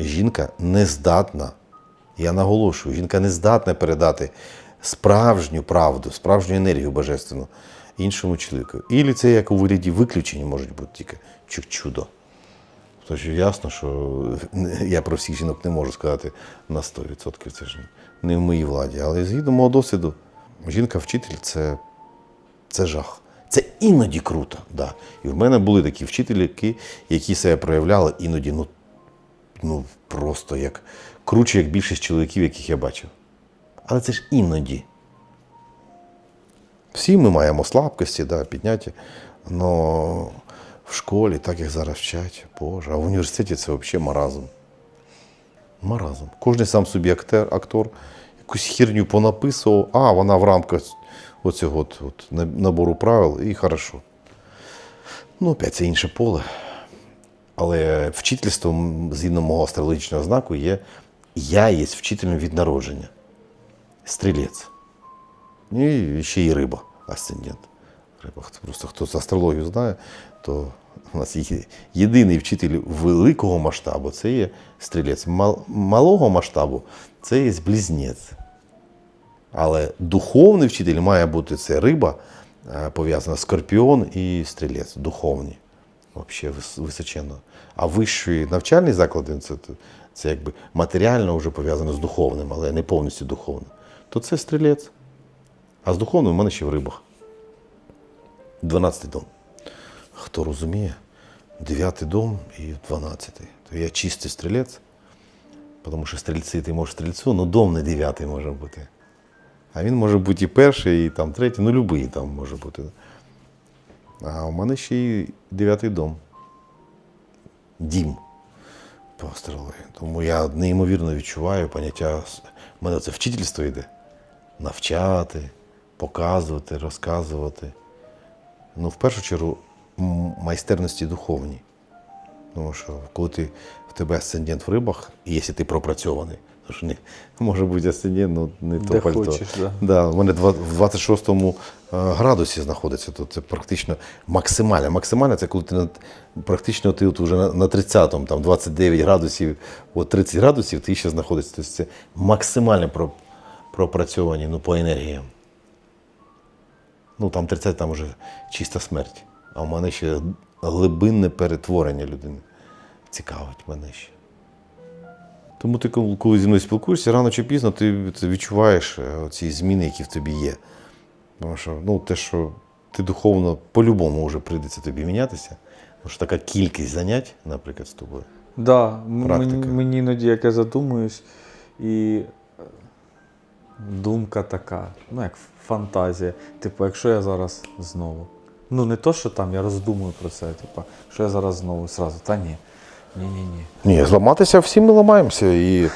жінка не здатна, я наголошую, жінка не здатна передати справжню правду, справжню енергію божественну іншому чоловіку. Ілі це як у вигляді виключень можуть бути тільки чу- чудо. Тож ясно, що я про всіх жінок не можу сказати на 100%, це ж не в моїй владі. Але згідно мого досвіду, жінка-вчитель це, це жах. Це іноді круто. Да. І в мене були такі вчителі, які, які себе проявляли іноді ну, ну, просто як круче, як більшість чоловіків, яких я бачив. Але це ж іноді. Всі ми маємо слабкості, да, підняті. Но в школі, так як зараз вчать, Боже, а в університеті це взагалі маразм. Маразм. Кожен сам собі актер, актор, якусь херню понаписував, а вона в рамках оцього от, от, набору правил і хорошо. Ну, опять це інше поле. Але вчительство, згідно мого астрологічного знаку, є я є вчителем від народження. Стрілець. І ще й риба, асцендент. Риба. Просто хто з астрологію знає, то у нас є єдиний вчитель великого масштабу це є стрілець. Мал- малого масштабу це є близнець. Але духовний вчитель має бути це риба, е, пов'язана скорпіон і стрілець. Духовні. Взагалі височенно. А вищі навчальні заклади це, це якби матеріально вже пов'язано з духовним, але не повністю духовним. То це стрілець. А з духовним у мене ще в рибах. 12 дом. Хто розуміє, 9 дом і 12. То я чистий стрілець, тому що стрільці ти можеш стрільцю, але дом не 9 може бути. А він може бути і перший, і там третій, ну любий там може бути. А у мене ще й 9 дом. Дім по астрології. Тому я неймовірно відчуваю поняття. У мене це вчительство йде. Навчати, показувати, розказувати. Ну, в першу чергу, майстерності духовні. Тому що коли ти, в тебе асцендент в рибах, і якщо ти пропрацьований, ж не може бути асцендент, ну не то Де пальто. хочеш, да. Да, у мене в 26-му е, градусі знаходиться, то це практично максимально. Максимально це коли ти на, практично ти от уже на, на 30-му, там 29 градусів, от 30 градусів ти ще знаходишся. Тобто це максимально про, пропрацьовані ну, по енергіям. Ну там 30 там вже чиста смерть. А в мене ще глибинне перетворення людини. Цікавить мене ще. Тому ти, коли зі мною спілкуєшся, рано чи пізно ти відчуваєш е, ці зміни, які в тобі є. Тому що ну, те, що ти духовно по-любому вже прийдеться тобі мінятися. Тому що така кількість занять, наприклад, з тобою. Да, мені, мені іноді як я задумуюсь, і е, думка така, ну як фантазія. Типу, якщо я зараз знову. Ну, не то, що там я роздумую про це, типу, що я зараз знову зразу. Та ні. Ні-ні-ні. Ні, зламатися всі ми ламаємося. І, е,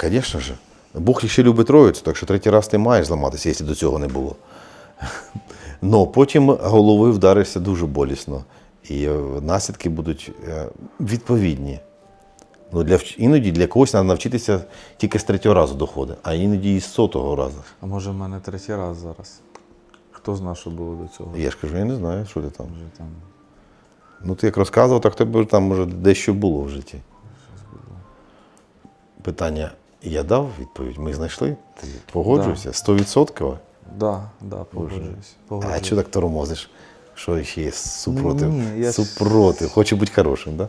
звісно ж, Бог ще любить троїцю, так що третій раз ти маєш зламатися, якщо до цього не було. Ну, потім головою вдарився дуже болісно. І е, наслідки будуть е, відповідні. Ну, для, іноді для когось треба навчитися тільки з третього разу доходить, а іноді і з сотого разу. А може в мене третій раз зараз? Хто знає, що було до цього? Я ж кажу, я не знаю, що ти там. Вже там Ну, ти як розказував, так тебе там може дещо було в житті. Питання я дав відповідь, ми знайшли. Ти погоджуєшся? Стовідсотково? Да, да, погоджуюсь. А погоджуюсь. чого так тормозиш? Що ще є супротив? Ні, я Супротив. Хоче бути хорошим, так?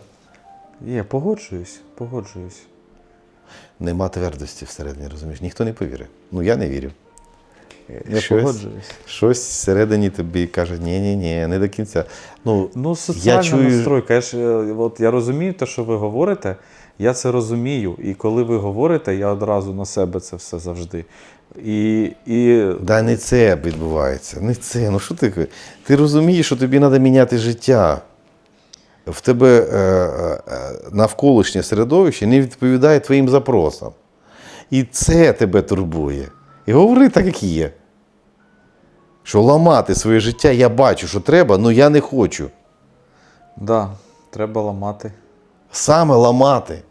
Да? Є, погоджуюсь, погоджуюсь. Нема твердості всередині, розумієш? Ніхто не повірить. Ну я не вірю. Я щось, погоджуюсь. щось всередині тобі каже, ні, ні, ні, не до кінця. Ну, Ну, соціальна я чую, настройка. Я, ж, е, от я розумію те, що ви говорите, я це розумію. І коли ви говорите, я одразу на себе це все завжди. І, і Да не це відбувається, не це. Ну що ти? Ти розумієш, що тобі треба міняти життя. В тебе е, е, е, навколишнє середовище не відповідає твоїм запросам. І це тебе турбує. І говори так, як є. Що ламати своє життя я бачу, що треба, але я не хочу. да, треба ламати. Саме ламати.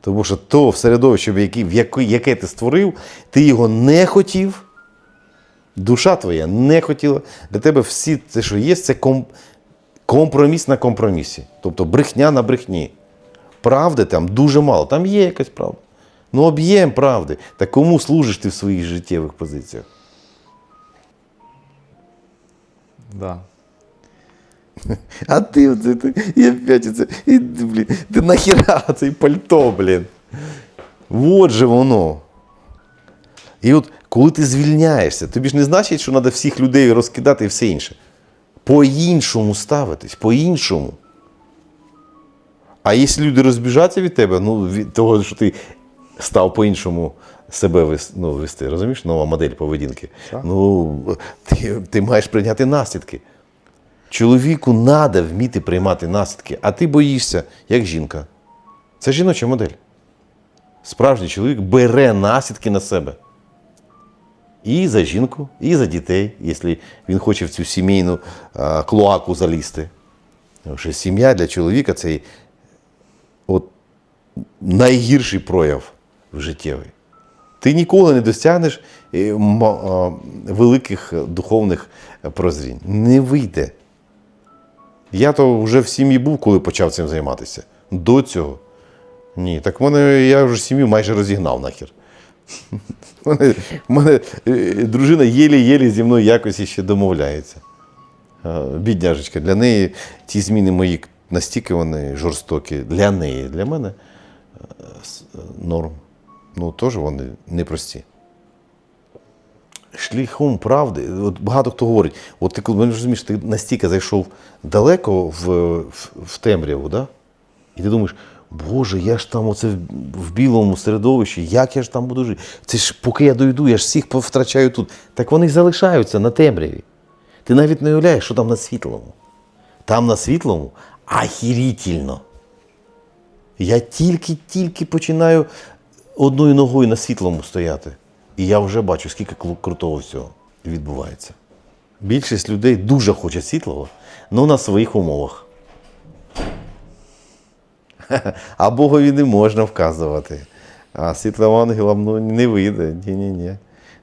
Тому що то в середовище, в яке ти створив, ти його не хотів. Душа твоя не хотіла. Для тебе всі те, що є, це компроміс на компромісі. Тобто брехня на брехні. правди там дуже мало. Там є якась правда. Ну, об'єм правди. Та кому служиш ти в своїх життєвих позиціях? Да. А ти, оце, ти і опять це, і, блін, ти нахіра цей пальто, блін. Вот же воно. І от коли ти звільняєшся, тобі ж не значить, що треба всіх людей розкидати і все інше. По-іншому ставитись, по-іншому. А якщо люди розбіжаться від тебе, ну, від того, що ти став по-іншому себе ну, вести, розумієш, нова модель поведінки, Так. ну, ти, ти маєш прийняти наслідки. Чоловіку треба вміти приймати наслідки, а ти боїшся, як жінка. Це жіноча модель. Справжній чоловік бере наслідки на себе. І за жінку, і за дітей, якщо він хоче в цю сімейну а, клоаку залізти. Тому що сім'я для чоловіка це от найгірший прояв в життєвий. Ти ніколи не досягнеш е, великих е, духовних е, прозрінь. Не вийде. Я то вже в сім'ї був, коли почав цим займатися. До цього. Ні, так мене я вже сім'ю майже розігнав нахер. У мене, мене дружина єлі-єлі зі мною якось ще домовляється. Бідняжечка, для неї ті зміни мої настільки вони жорстокі. Для неї, для мене норм. Ну, теж вони непрості. Шляхом правди, от багато хто говорить, от ти коли розумієш, ти настільки зайшов далеко в, в, в темряву, да? і ти думаєш, Боже, я ж там оце в, білому середовищі, як я ж там буду жити? Це ж поки я дойду, я ж всіх повтрачаю тут. Так вони залишаються на темряві. Ти навіть не уявляєш, що там на світлому. Там на світлому ахірітельно. Я тільки-тільки починаю одною ногою на світлому стояти. І я вже бачу, скільки крутого всього відбувається. Більшість людей дуже хоче світлого, але на своїх умовах. А Богові не можна вказувати. А світлим ангелам ну, не вийде. Ні-ні-ні.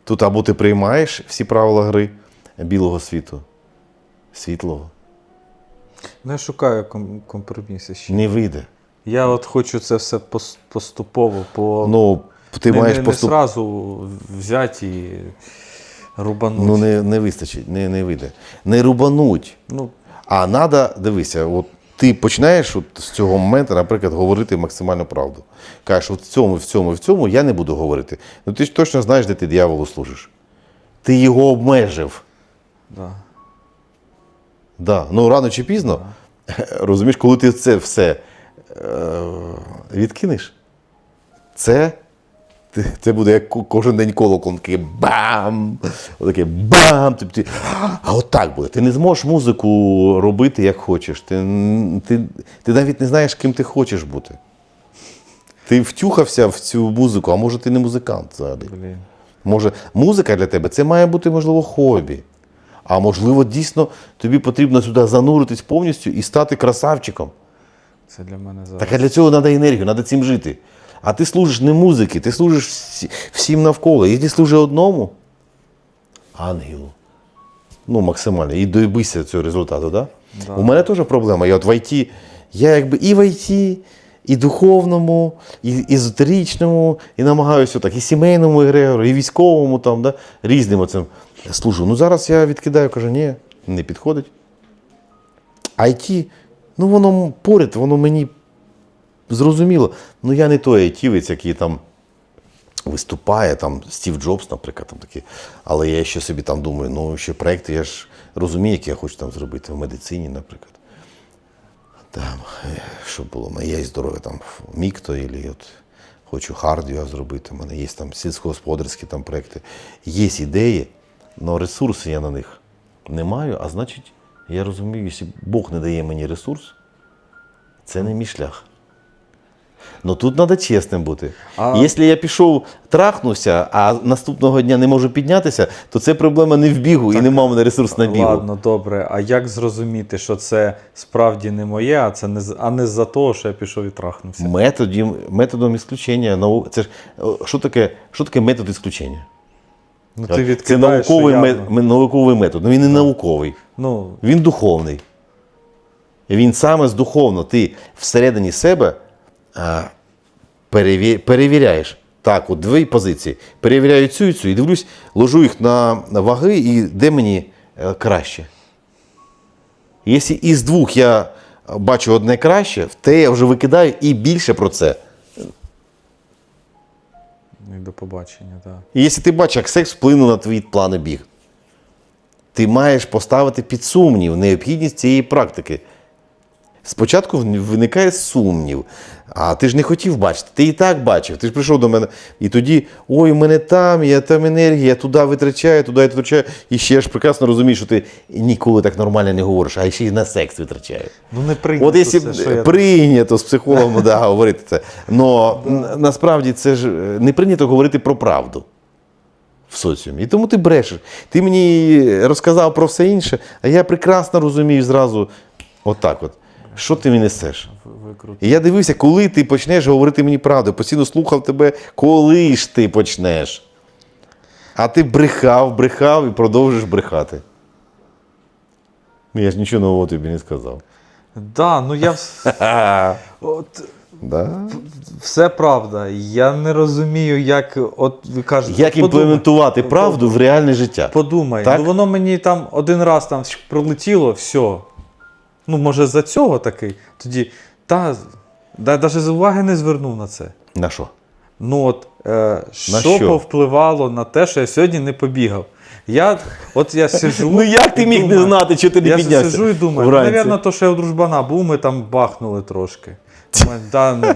Тут або ти приймаєш всі правила гри білого світу, світлого. Ну, я шукаю ком- компроміси ще. Не вийде. Я от хочу це все поступово, по Ну, ти не, маєш не, поступ... не сразу взяти і рубануть. Ну, не, не вистачить, не, не вийде. Не рубануть. Ну, А треба, дивися, от ти починаєш от з цього моменту, наприклад, говорити максимальну правду. Кажеш, от в цьому, в цьому, в цьому я не буду говорити. Ну ти ж точно знаєш, де ти дияволу служиш. Ти його обмежив. да. Да. Ну рано чи пізно, розумієш, коли ти це все відкинеш, це, це буде як кожен день колокол, такий бам! Отаке бам! Ти, ти, а от так буде. Ти не зможеш музику робити, як хочеш. Ти, ти, ти навіть не знаєш, ким ти хочеш бути. Ти втюхався в цю музику, а може ти не музикант взагалі. Блін. Може, музика для тебе це має бути, можливо, хобі. А можливо, дійсно тобі потрібно сюди зануритись повністю і стати красавчиком. Це для мене зараз. Так а для цього треба енергію, треба цим жити. А ти служиш не музики, ти служиш всі- всім навколо. Якщо служиш одному, ангелу. Ну, максимально. І добийся цього результату, да? Да. У мене теж проблема. Я от в ІТ, я якби і в ІТ, і духовному, і езотеричному, і намагаюся так, і сімейному егрегору, і військовому, там, да, різним оцим служу. Ну зараз я відкидаю, кажу, ні, не підходить. IT, ну воно поряд, воно мені зрозуміло. Ну я не той айтівець, який там виступає, там Стів Джобс, наприклад, там такий. Але я ще собі там думаю, ну ще проекти, я ж розумію, які я хочу там зробити в медицині, наприклад. Там, е, щоб було, в мене здоров'я там мікто, або от хочу хардіо зробити. У мене є там сільськогосподарські там проекти. Є ідеї, але ресурси я на них не маю, а значить, я розумію, якщо Бог не дає мені ресурс, це не мій шлях. Ну тут треба чесним бути. А- Якщо я пішов, трахнувся, а наступного дня не можу піднятися, то це проблема не в бігу і нема в мене ресурс на бігу. Ладно, добре. А як зрозуміти, що це справді не моє, а це не а не з-за того, що я пішов і трахнувся? Методом, методом ісключення. Це ж що таке, що таке метод ісключення? Ну, це ти відкидаєш, науковий, що ме- явно. ме- науковий метод. Ну він не науковий, Ну, він духовний. Він саме з духовно. Ти всередині себе а, переві- перевіряєш. Так, от дві позиції. Перевіряю цю і цю і дивлюсь, ложу їх на на ваги і де мені е, краще. Якщо із двох я бачу одне краще, в те я вже викидаю і більше про це. І до побачення, так. І якщо ти бачиш, як секс вплинув на твої плани біг, ти маєш поставити під сумнів необхідність цієї практики. Спочатку виникає сумнів, а ти ж не хотів бачити, ти і так бачив. Ти ж прийшов до мене, і тоді, ой, у мене там, я там енергія, я туди витрачаю, туди я витрачаю. І ще ж прекрасно розумієш, що ти ніколи так нормально не говориш, а ще й на секс витрачаю. Ну не прийнято От якщо це, що я... з психологом да, говорити це. Но насправді це ж е, не прийнято говорити про правду в соціумі. І тому ти брешеш. Ти мені розказав про все інше, а я прекрасно розумію зразу отак от. Що ти мені несеш? І я дивився, коли ти почнеш говорити мені правду. Постійно слухав тебе, коли ж ти почнеш. А ти брехав, брехав і продовжиш брехати. Я ж нічого нового тобі не сказав. Да, ну я от, Да? все правда. Я не розумію, як от ви кажете, Як подумай, імплементувати правду в реальне життя? Подумай, Так? ну воно мені там один раз там пролетіло, все. Ну, може, за цього такий. Тоді, та, навіть з уваги не звернув на це. На що? Ну от, е, що, що? повпливало на те, що я сьогодні не побігав. Я, от я сижу. Ну як ти міг не знати, що ти не піднявся? я сижу і думаю, ну, напевно, то, що я у дружбана був, ми там бахнули трошки. Думаю, да, ну,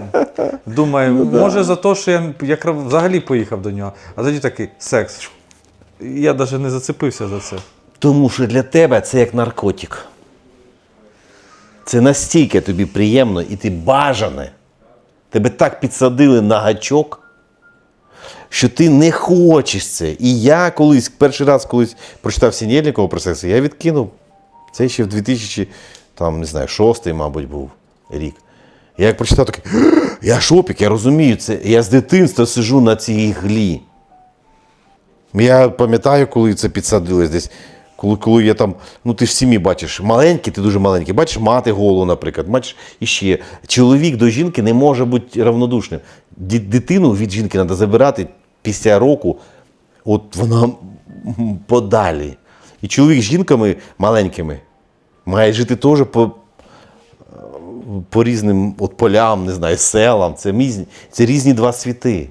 думаю, Ну може за те, що я якраз взагалі поїхав до нього. А тоді такий секс. Я навіть не зацепився за це. Тому що для тебе це як наркотик. Це настільки тобі приємно і ти бажане. Тебе так підсадили на гачок, що ти не хочеш це. І я колись, перший раз колись прочитав Сінєльникова про секс, я відкинув. Це ще в 2000, там, не знаю, шостий, мабуть, був рік. Я як прочитав такий, я шопік, я розумію це. Я з дитинства сижу на цій глі. Я пам'ятаю, коли це підсадилось десь. Коли, коли я там, ну ти ж сім'ї бачиш, маленький, ти дуже маленький, бачиш мати голу, наприклад, бачиш іще. Чоловік до жінки не може бути равнодушним. Дитину від жінки треба забирати після року, от вона подалі. І чоловік з жінками маленькими має жити теж по, по різним от полям, не знаю, селам. Це, це різні два світи.